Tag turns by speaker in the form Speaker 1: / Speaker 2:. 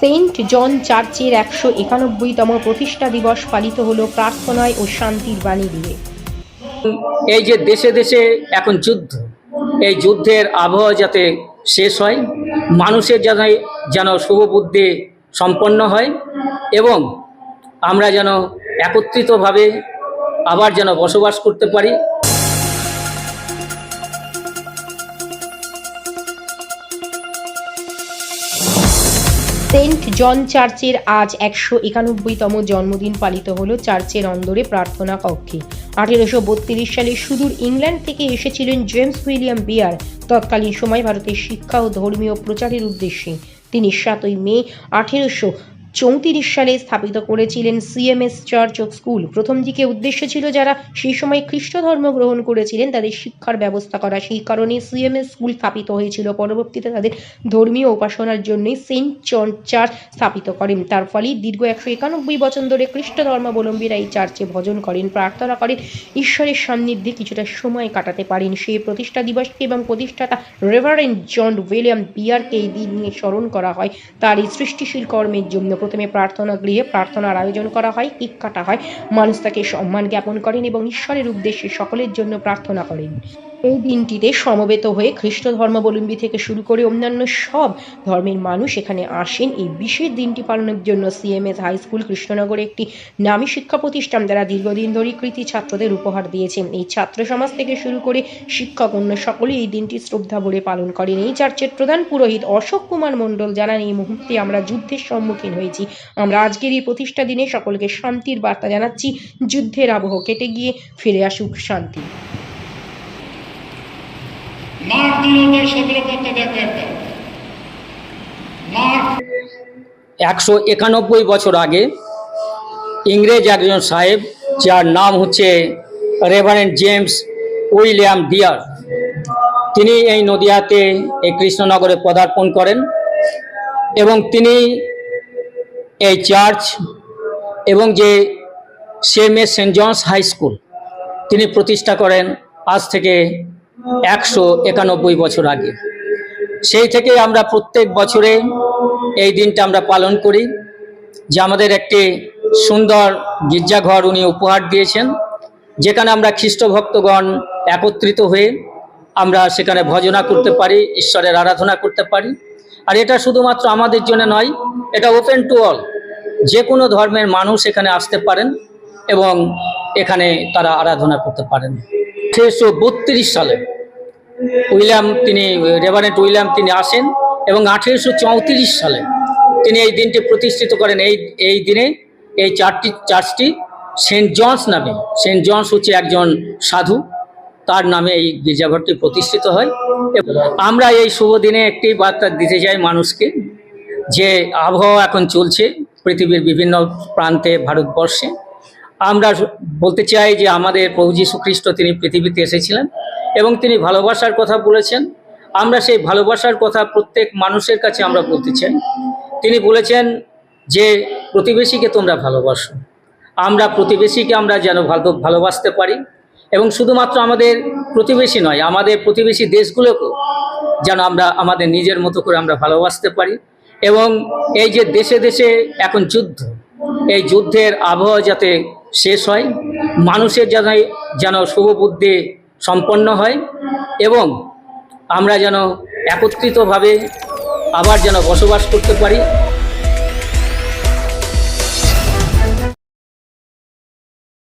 Speaker 1: Saint জন চার্চের একশো একানব্বইতম প্রতিষ্ঠা দিবস পালিত হলো প্রার্থনায় ও শান্তির বাণী দিয়ে।
Speaker 2: এই যে দেশে দেশে এখন যুদ্ধ, এই যুদ্ধের আবহাওয়া যাতে শেষ হয়, মানুষের যেন যেন শুভবুদ্ধি সম্পন্ন হয় এবং আমরা যেন একত্রিতভাবে আবার যেন বসবাস করতে পারি
Speaker 1: সেন্ট জন চার্চের আজ একশো একানব্বইতম জন্মদিন পালিত হলো চার্চের অন্দরে প্রার্থনা কক্ষে। আঠেরোশো বত্রিশ সালে সুদূর ইংল্যান্ড থেকে এসেছিলেন জেমস উইলিয়াম বিয়ার। তৎকালীন সময় ভারতের শিক্ষা ও ধর্মীয় প্রচারের উদ্দেশ্যে। তিনি সাতই মে আঠেরোশো চৌত্রিশ সালে স্থাপিত করেছিলেন সিএমএস চার্চ ও স্কুল প্রথম দিকে উদ্দেশ্য ছিল যারা সেই সময় খ্রিস্ট ধর্ম গ্রহণ করেছিলেন, তাদের শিক্ষার ব্যবস্থা করা। সেই কারণে সিএমএস স্কুল স্থাপিত হয়েছিল। পরবর্তীতে তাদের ধর্মীয় উপাসনার জন্যই সেন্ট জন চার্চ স্থাপিত করেন। তার ফলে দীর্ঘ একশো একানব্বই বছর ধরে খ্রিস্ট ধর্মাবলম্বীরা এই চার্চে ভজন করেন, প্রার্থনা করেন, ঈশ্বরের সান্নিধ্যে কিছুটা সময় কাটাতে পারেন। সেই প্রতিষ্ঠা দিবসকে এবং প্রতিষ্ঠাতা রেভারেন্ড জন উইলিয়াম বিয়ারকে এই দিন নিয়ে স্মরণ করা হয়। তার এই সৃষ্টিশীল কর্মের জন্য প্রথমে প্রার্থনা গৃহে প্রার্থনার আয়োজন করা হয় কেক কাটা হয়। মানুষ তাকে সম্মান জ্ঞাপন করেন এবং ঈশ্বরের উদ্দেশ্যে সকলের জন্য প্রার্থনা করেন। এই দিনটিতে সমবেত হয়ে খ্রিস্ট ধর্মাবলম্বী থেকে শুরু করে অন্যান্য সব ধর্মের মানুষ এখানে আসেন। এই বিশেষ দিনটি পালনের জন্য সিএমএস হাই স্কুল কৃষ্ণনগরে একটি নামী শিক্ষা প্রতিষ্ঠান দ্বারা দীর্ঘদিন ধরে কৃতি ছাত্রদের উপহার দিয়েছেন এই ছাত্র সমাজ থেকে শুরু করে শিক্ষক অন্য সকলে এই দিনটি শ্রদ্ধা ভরে পালন করেন। এই চার্চের প্রধান পুরোহিত অশোক কুমার মণ্ডল জানান, এই মুহূর্তে আমরা যুদ্ধের সম্মুখীন হয়েছি। আমরা আজকের এই প্রতিষ্ঠা দিনে সকলকে শান্তির বার্তা জানাচ্ছি, যুদ্ধের আবহ কেটে গিয়ে ফিরে আসুক শান্তি।
Speaker 3: মার্ক সতেরো মার্ক
Speaker 2: একশো একানব্বই বছর আগে ইংরেজ একজন সাহেব, যার নাম হচ্ছে রেভারেন্ড জেমস উইলিয়াম ডিয়ার, তিনি এই নদিয়াতে এই কৃষ্ণনগরে পদার্পণ করেন এবং তিনি এই চার্চ এবং যে সেম এস সেন্ট জনস হাই স্কুল তিনি প্রতিষ্ঠা করেন। আজ থেকে একশো একানব্বই বছর আগে। সেই থেকে আমরা প্রত্যেক বছরে এই দিনটা আমরা পালন করি, যে আমাদের একটি সুন্দর গির্জাঘর উনি উপহার দিয়েছেন, যেখানে আমরা খ্রিস্ট ভক্তগণ একত্রিত হয়ে আমরা সেখানে ভজনা করতে পারি, ঈশ্বরের আরাধনা করতে পারি। আর এটা শুধুমাত্র আমাদের জন্য নয়, এটা ওপেন টু অল যে কোনো ধর্মের মানুষ এখানে আসতে পারেন এবং এখানে তারা আরাধনা করতে পারেন। বত্রিশ সালে উইলিয়াম তিনি, রেভারেন্ট উইলিয়াম তিনি আসেন এবং আঠেরোশো চৌত্রিশ সালে তিনি এই দিনটি প্রতিষ্ঠিত করেন। এই এই দিনে এই চারটি, চার্চটি সেন্ট জনস নামে, সেন্ট জনস হচ্ছে একজন সাধু, তার নামে এই গির্জাঘরটি প্রতিষ্ঠিত হয়। আমরা এই শুভ দিনে একটি বার্তা দিতে চাই মানুষকে যে আবহাওয়া এখন চলছে পৃথিবীর বিভিন্ন প্রান্তে ভারতবর্ষে। আমরা বলতে চাই যে আমাদের প্রভু যীশু খ্রিস্ট তিনি পৃথিবীতে এসেছিলেন। এবং তিনি ভালোবাসার কথা বলেছেন। আমরা সেই ভালোবাসার কথা প্রত্যেক মানুষের কাছে আমরা বলতে চাই। তিনি বলেছেন যে, প্রতিবেশীকে তোমরা ভালোবাসো। আমরা প্রতিবেশীকে আমরা যেন ভালো, ভালোবাসতে পারি। এবং শুধুমাত্র আমাদের প্রতিবেশী নয়, আমাদের প্রতিবেশী দেশগুলোকেও যেন আমরা, আমাদের নিজের মতো করে আমরা ভালোবাসতে পারি। এবং এই যে দেশে দেশে এখন যুদ্ধ, এই যুদ্ধের আবহাওয়া যাতে শেষ হয়, মানুষের যেন যেন শুভবুদ্ধি সম্পন্ন হয় এবং আমরা যেন একত্রিতভাবে আবার যেন বসবাস করতে পারি।